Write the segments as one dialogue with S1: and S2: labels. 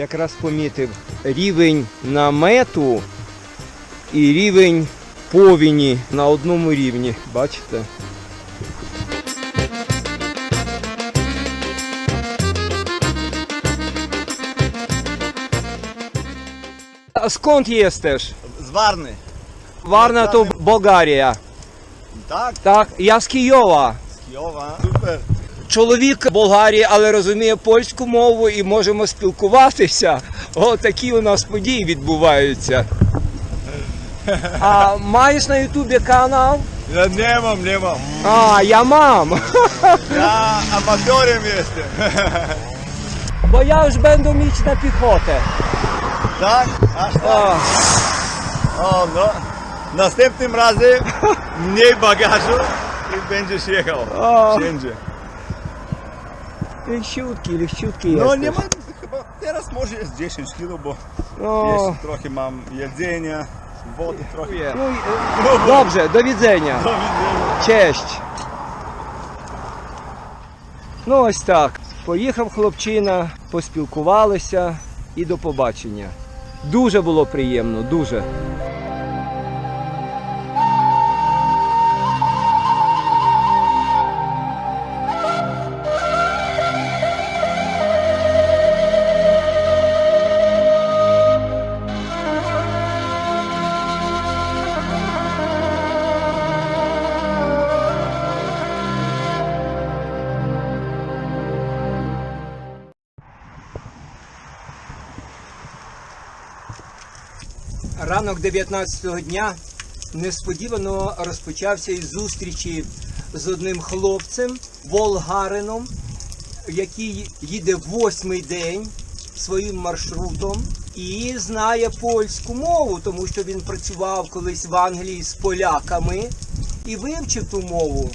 S1: якраз помітив рівень намету і рівень повіні на одному рівні. Бачите? А Skąd jesteś?
S2: Z Warny.
S1: Warna to Болгарія.
S2: Tak,
S1: Так, я з Києва.
S2: z Kijowa. Super.
S1: Чоловік в Болгарії, але розуміє польську мову і можемо спілкуватися. О, такі у нас події відбуваються. А маєш на Ютубі канал?
S2: Ja nie mam, nie mam.
S1: А, я мам.
S2: Ja amatorem jestem.
S1: Бо я na piechotę.
S2: Tak? Aż tak?
S1: А,
S2: O, no. Następnym razem mniej bagażu i będziesz jechał. Wszędzie.
S1: Легчутki, легчутki
S2: No
S1: jesteś.
S2: nie ma, chyba teraz może jest 10 kg, bo
S1: No,
S2: jeszcze trochę mam jedzenia, wody trochę.
S1: ну, добре, до відзення.
S2: Do widzenia.
S1: Честь. Ну ось так. Поїхав хлопчина, поспілкувалися і до побачення. Дуже було приємно, дуже. 19-го дня несподівано розпочався із зустрічі з одним хлопцем, болгарином, який їде восьмий день своїм маршрутом і знає польську мову, тому що він працював колись в Англії з поляками і вивчив ту мову.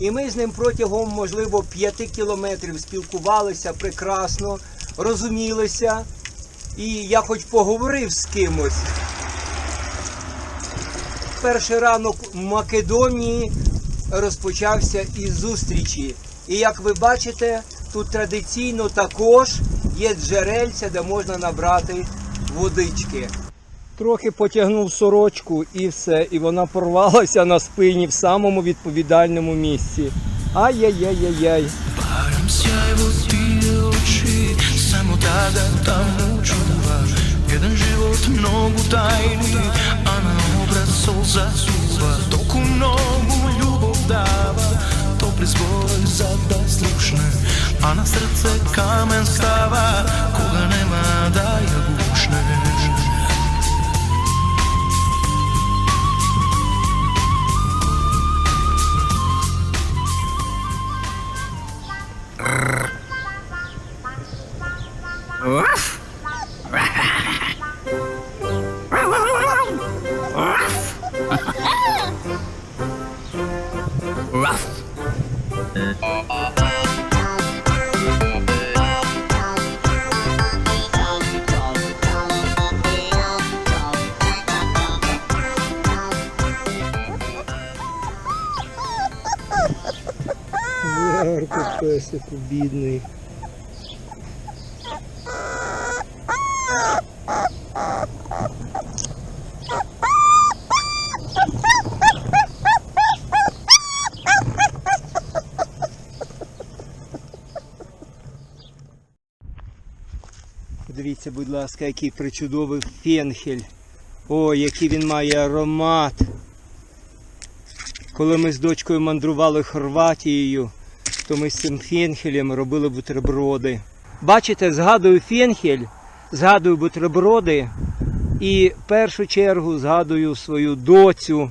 S1: І ми з ним протягом, можливо, п'яти кілометрів спілкувалися прекрасно, розумілися. І я хоч поговорив з кимось. Перший ранок в Македонії розпочався із зустрічі. І як ви бачите, тут традиційно також є джерельця, де можна набрати водички. Трохи потягнув сорочку і все, і вона порвалася на спині в самому відповідальному місці. Ай-яй-яй-яй-яй.
S3: Barem sjajło tije oči Samo solza zuva Dok u nogu ljubav dava Topli zbor za da slušne. A na srce kamen stava Koga nema da ja gušne.
S1: Uff! Песику, бідний. Дивіться, будь ласка, який причудовий фенхель. Ой, який він має аромат. Коли ми з дочкою мандрували Хорватією, то ми з цим фенхелем робили бутерброди. Бачите, згадую фенхель, згадую бутерброди і в першу чергу згадую свою доцю,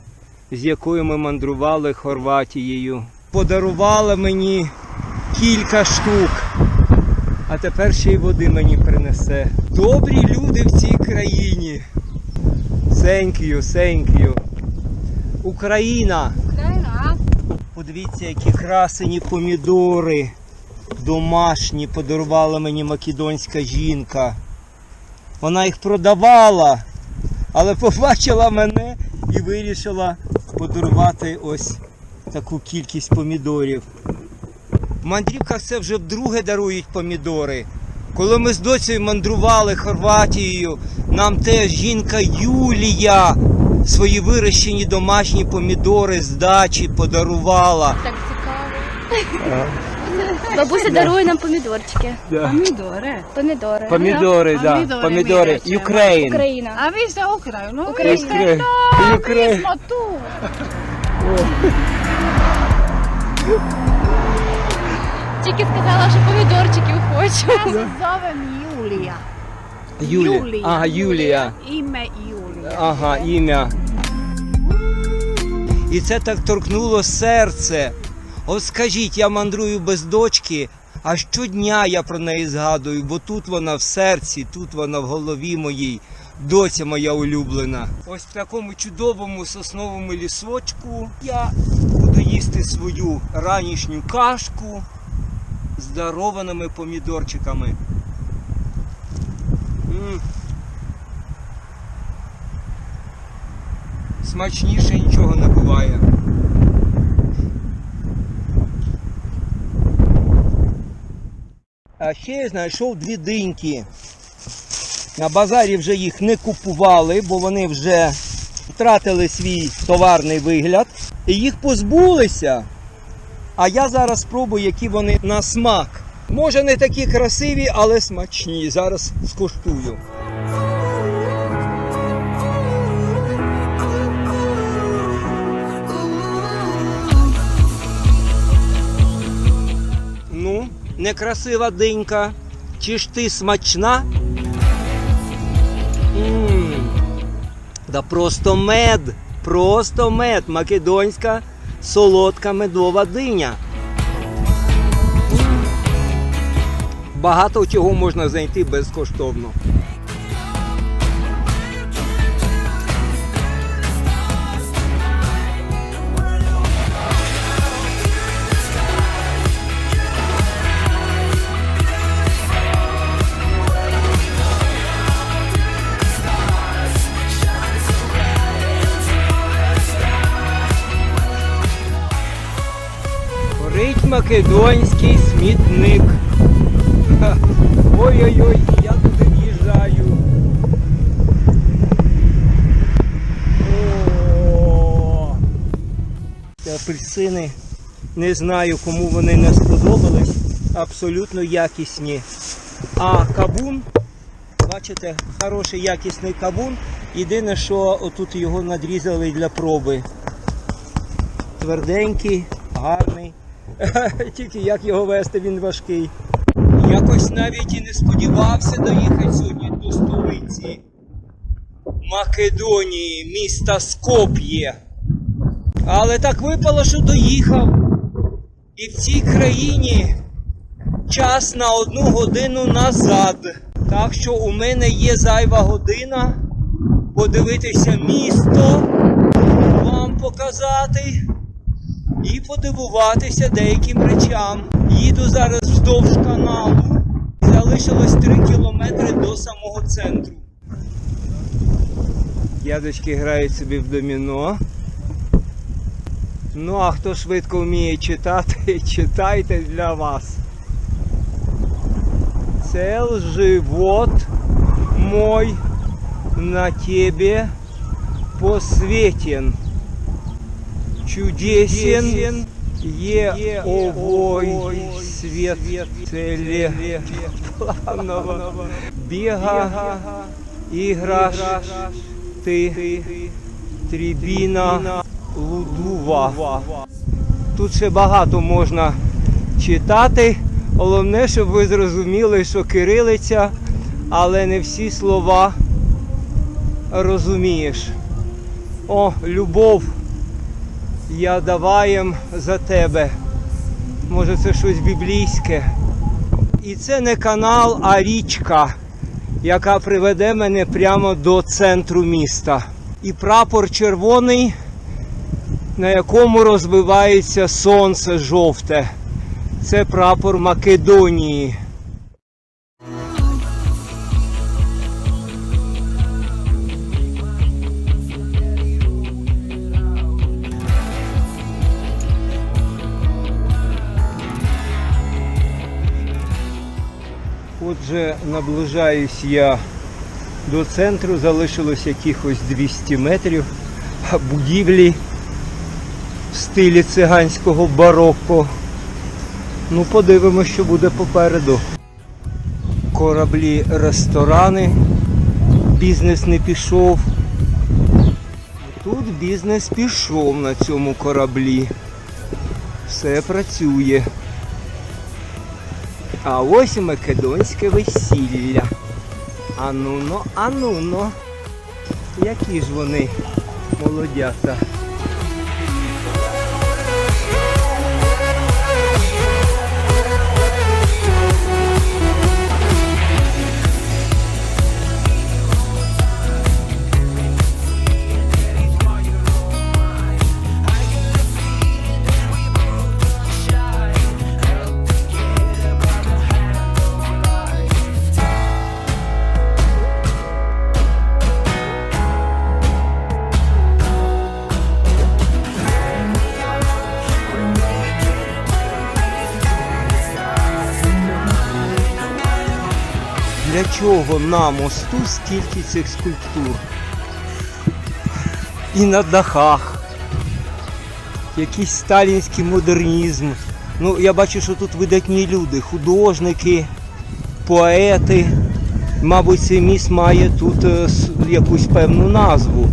S1: з якою ми мандрували Хорватією. Подарувала мені кілька штук, а тепер ще й води мені принесе. Добрі люди в цій країні. You, thank. Україна. Подивіться, які красені помідори. Домашні подарувала мені македонська жінка. Вона їх продавала, але побачила мене і вирішила подарувати ось таку кількість помідорів. В мандрівках це вже вдруге дарують помідори. Коли ми з доцею мандрували Хорватією, нам теж жінка Юлія свої вирощені домашні помідори з дачі подарувала.
S4: Так цікаво. Бабуся дарує нам помідорчики.
S5: Помідори.
S4: Помідори.
S1: Помідори, да.
S5: Помідори.
S1: Україн.
S4: Україна.
S5: А ви за Україну?
S4: Україна.
S1: Украї-
S5: Ми smo tu.
S4: Тільки сказала, що помідорчиків хочу.
S5: se zovem Julija.
S1: Юлія. Ага, Юлія.
S5: Ime Julija.
S1: Ага, ім'я. І це так торкнуло серце. От скажіть, я мандрую без дочки, а щодня я про неї згадую, бо тут вона в серці, тут вона в голові моїй. Доця моя улюблена. Ось в такому чудовому сосновому лісочку я буду їсти свою ранішню кашку з дарованими помідорчиками. М. Смачніше нічого не буває. А ще я знайшов дві диньки. На базарі вже їх не купували, бо вони вже втратили свій товарний вигляд. І їх позбулися. А я зараз спробую, які вони на смак. Може не такі красиві, але смачні. Зараз скуштую. Некрасива динька. Чи ж ти смачна? М, Да просто мед. Просто мед. Македонська солодка медова диня. Багато чого можна знайти безкоштовно. Македонський смітник. Ой-ой-ой, я туди в'їжджаю. Апельсини. Не знаю, кому вони не сподобались. Абсолютно якісні. А кабун, бачите, хороший якісний кабун. Єдине, що отут його надрізали для проби. Тверденький, гарний. Тільки як його вести, він важкий. Якось навіть і не сподівався доїхати сьогодні до столиці Македонії, міста Скоп'є. Але так випало, що доїхав. І в цій країні час на одну годину назад. Так що у мене є зайва година подивитися місто, вам показати і подивуватися деяким речам. Їду зараз вздовж каналу. Залишилось 3 кілометри до самого центру. Ядочки грають собі в доміно. Ну, а хто швидко вміє читати, читайте для вас. Це живот мой на тебе посвятен чудесен е овой свет целепланового бега играш ты трибіна лудува. Тут ще багато можна читати. Головне, щоб ви зрозуміли, що кирилиця, але не всі слова розумієш. О, любов я даваєм за тебе. Може це щось біблійське. І це не канал, а річка, яка приведе мене прямо до центру міста. І прапор червоний, на якому розвивається сонце жовте. Це прапор Македонії. От Вже наближаюсь я до центру, залишилось якихось 200 метрів. А будівлі в стилі циганського барокко. Ну, подивимось, що буде попереду. Кораблі, ресторани. Бізнес не пішов. Тут бізнес пішов на цьому кораблі. Все працює. А ось і македонське весілля. Ануно, ануно. Які ж вони молодята. Для чого на мосту стільки цих скульптур? І на дахах. Якийсь сталінський модернізм. Ну, я бачу, що тут видатні люди, художники, поети. Мабуть, цей міст має тут е, якусь певну назву.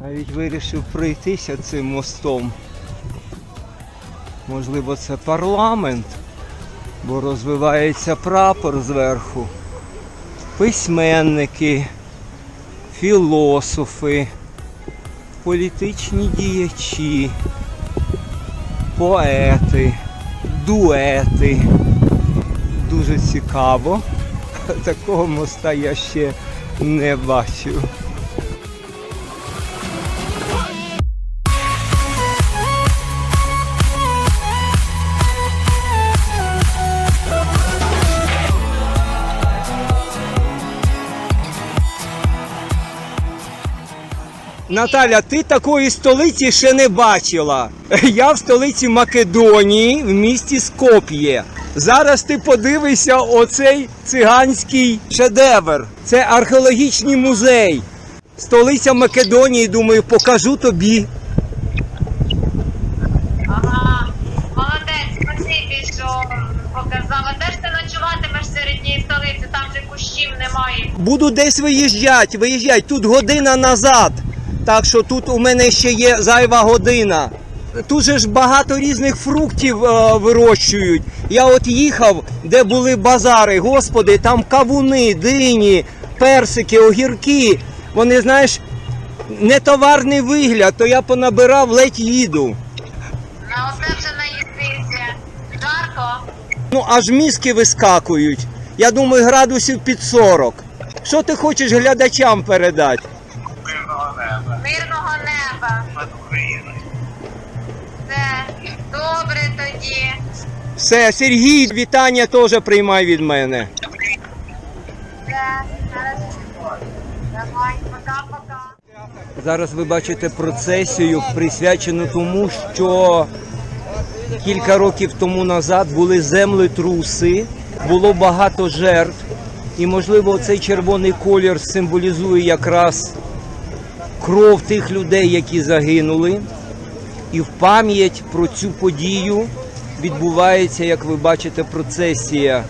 S1: Навіть вирішив пройтися цим мостом. Можливо, це парламент бо розвивається прапор зверху. Письменники, філософи, політичні діячі, поети, дуети. Дуже цікаво. Такого моста я ще не бачив. Наталя, ти такої столиці ще не бачила. Я в столиці Македонії в місті Скоп'є. Зараз ти подивишся оцей циганський шедевр. Це археологічний музей. Столиця Македонії, думаю, покажу тобі.
S6: Ага, молодець, спасибі, що показав. А де ж ти ночуватимеш в середній столиці? Там же кущів немає.
S1: Буду десь виїжджати, виїжджати. Тут година назад. Так що тут у мене ще є зайва година. Тут же ж багато різних фруктів е, вирощують. Я от їхав, де були базари, господи, там кавуни, дині, персики, огірки. Вони, знаєш, не товарний вигляд, то я понабирав, ледь їду.
S6: На оце вже наїстися. Жарко.
S1: Ну, аж мізки вискакують. Я думаю, градусів під 40. Що ти хочеш глядачам передати?
S6: Мирного неба. Все, добре тоді.
S1: Все, Сергій, вітання теж приймай від мене.
S6: Все, хорошо. Давай, пока-пока.
S1: Зараз ви бачите процесію, присвячену тому, що кілька років тому назад були землетруси, було багато жертв, і, можливо, цей червоний колір символізує якраз кров тих людей, які загинули. І в пам'ять про цю подію відбувається, як ви бачите, процесія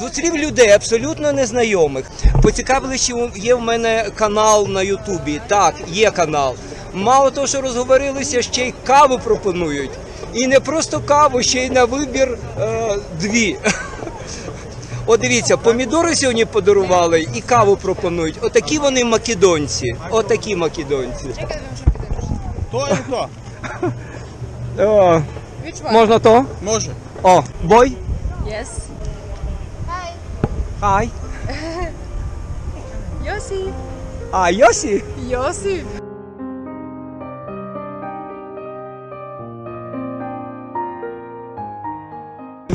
S1: Зустрів людей абсолютно незнайомих. Поцікавили, чи є в мене канал на Ютубі. Так, є канал. Мало того, що розговорилися, ще й каву пропонують. І не просто каву, ще й на вибір е, дві. От дивіться, помідори сьогодні подарували і каву пропонують. Отакі вони македонці. Отакі македонці.
S2: То і то.
S1: О, можна то?
S2: Може.
S1: О, бой.
S7: Yes.
S1: Хай.
S7: Yossi.
S1: А, Йосі?
S7: Yossi.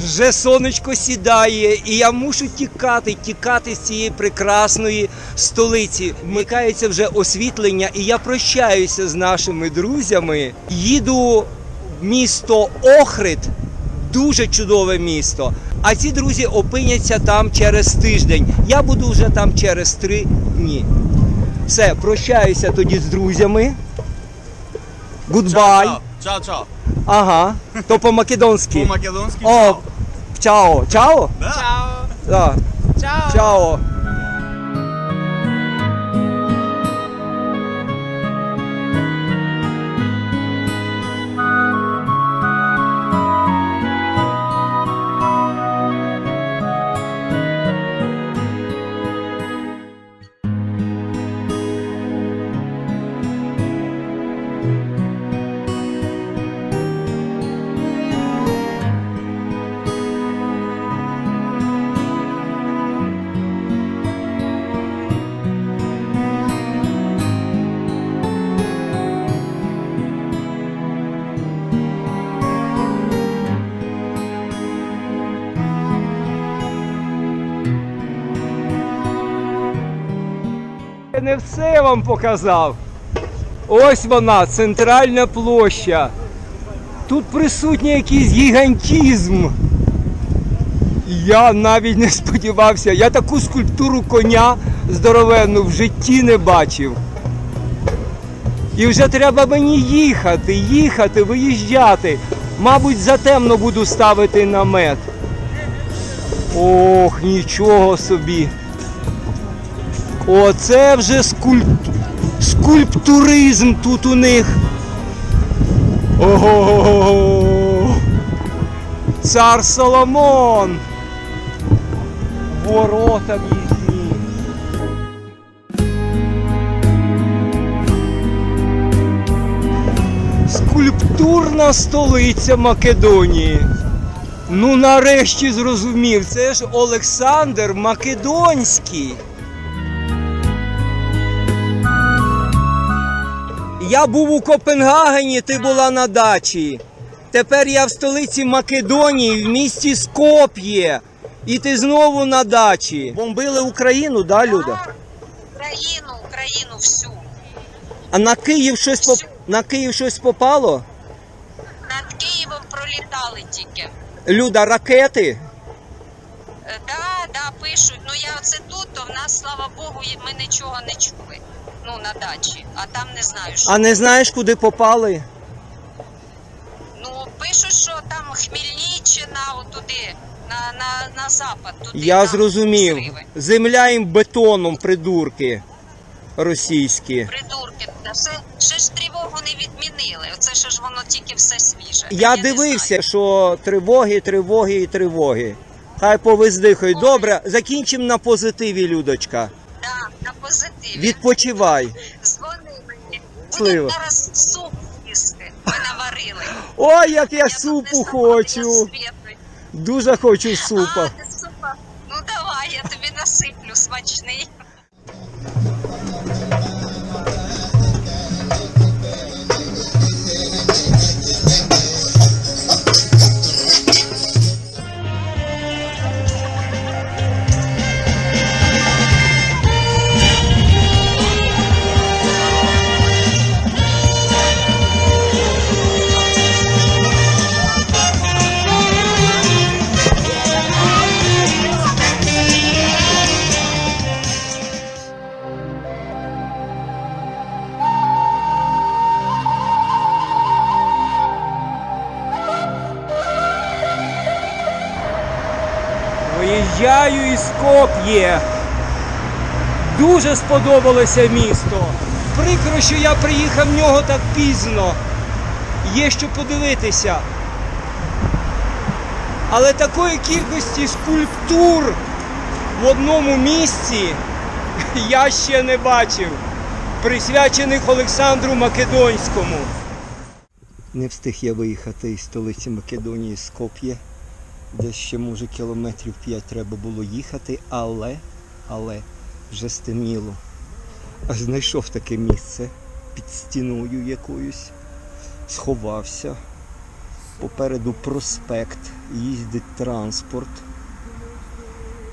S1: Вже сонечко сідає, і я мушу тікати, тікати з цієї прекрасної столиці. Вмикається вже освітлення, і я прощаюся з нашими друзями. Їду в місто Охрид, дуже чудове місто. А ці друзі опиняться там через тиждень. Я буду вже там через три дні. Все, прощаюся тоді з друзями. Гудбай.
S2: Чао, чао.
S1: Ага. То по-македонськи.
S2: По-македонски.
S1: О, чао. Чао?
S2: Да.
S1: Да.
S5: Чао.
S1: Чао. Не все вам показав. Ось вона, центральна площа. Тут присутній якийсь гігантізм. Я навіть не сподівався. Я таку скульптуру коня здоровенну в житті не бачив. І вже треба мені їхати, їхати, виїжджати. Мабуть, затемно буду ставити намет. Ох, нічого собі. Оце вже скульп... скульптуризм тут у них. Ого. Цар Соломон. Ворота в'їзні. Скульптурна столиця Македонії. Ну нарешті зрозумів, це ж Олександр Македонський. Я був у Копенгагені, ти була на дачі. Тепер я в столиці Македонії, в місті Скоп'є. І ти знову на дачі. Бомбили Україну, да, Люда?
S7: Україну, Україну всю.
S1: А на Київ щось поп... на Київ щось попало?
S7: Над Києвом пролітали тільки.
S1: Люда, ракети?
S7: Е, Да, да, пишуть. Ну я оце тут, то в нас, слава Богу, ми нічого не чули. Ну, на дачі. А там не знаю, що.
S1: А не знаєш, куди попали?
S7: Ну, пишуть, що там Хмельниччина, отуди, на, на, на запад. Туди,
S1: Я
S7: там
S1: зрозумів.
S7: зриви.
S1: Земля їм бетоном, придурки російські.
S7: Придурки, та все, ще ж тривогу не відмінили. Оце ще ж воно тільки все свіже.
S1: Я
S7: не
S1: дивився, що тривоги, тривоги і тривоги. Хай повиздихають. Добре, закінчимо на позитиві, Людочка. Відпочивай.
S7: Дзвони мені.
S1: Щасливо.
S7: Будемо зараз суп їсти. Ми наварили.
S1: Ой, як я супу хочу. Дуже хочу супа.
S7: А, ти супа. Ну давай, я тобі насиплю смачний.
S1: Виїжджаю із Скоп'є. Дуже сподобалося місто. Прикро, що я приїхав в нього так пізно. Є що подивитися. Але такої кількості скульптур в одному місці я ще не бачив, присвячених Олександру Македонському. Не встиг я виїхати із столиці Македонії Скоп'є. Десь ще, може, кілометрів 5 треба було їхати, але, але вже стемніло. Аж знайшов таке місце під стіною якоюсь, сховався. Попереду проспект, їздить транспорт.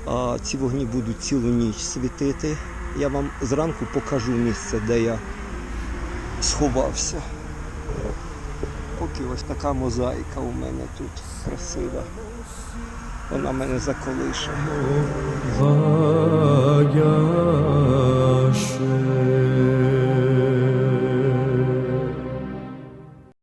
S1: А ці вогні будуть цілу ніч світити. Я вам зранку покажу місце, де я сховався. Поки ось така мозаїка у мене тут красива. Вона мене заколише.